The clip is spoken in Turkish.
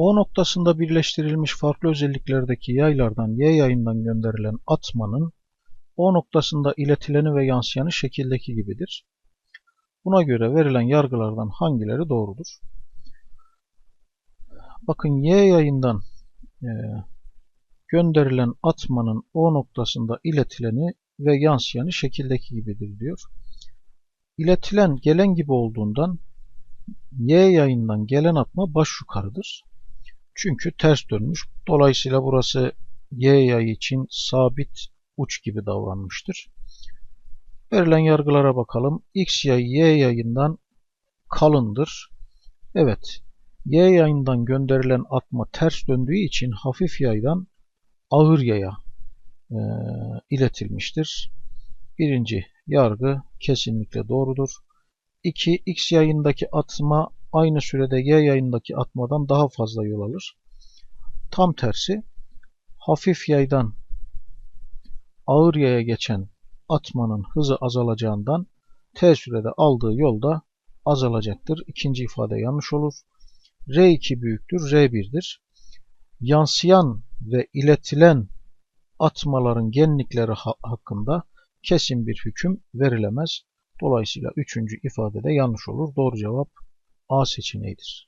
O noktasında birleştirilmiş farklı özelliklerdeki yaylardan Y yayından gönderilen atmanın O noktasında iletileni ve yansıyanı şekildeki gibidir. Buna göre verilen yargılardan hangileri doğrudur? Bakın Y yayından e, gönderilen atmanın O noktasında iletileni ve yansıyanı şekildeki gibidir diyor. İletilen gelen gibi olduğundan Y yayından gelen atma baş yukarıdır. Çünkü ters dönmüş. Dolayısıyla burası Y yayı için sabit uç gibi davranmıştır. Verilen yargılara bakalım. X yayı Y yayından kalındır. Evet. Y yayından gönderilen atma ters döndüğü için hafif yaydan ağır yaya e, iletilmiştir. Birinci yargı kesinlikle doğrudur. 2. X yayındaki atma aynı sürede Y yayındaki atmadan daha fazla yol alır. Tam tersi hafif yaydan ağır yaya geçen atmanın hızı azalacağından T sürede aldığı yolda azalacaktır. İkinci ifade yanlış olur. R2 büyüktür, R1'dir. Yansıyan ve iletilen atmaların genlikleri hakkında kesin bir hüküm verilemez. Dolayısıyla üçüncü ifade de yanlış olur. Doğru cevap seçeneğidir.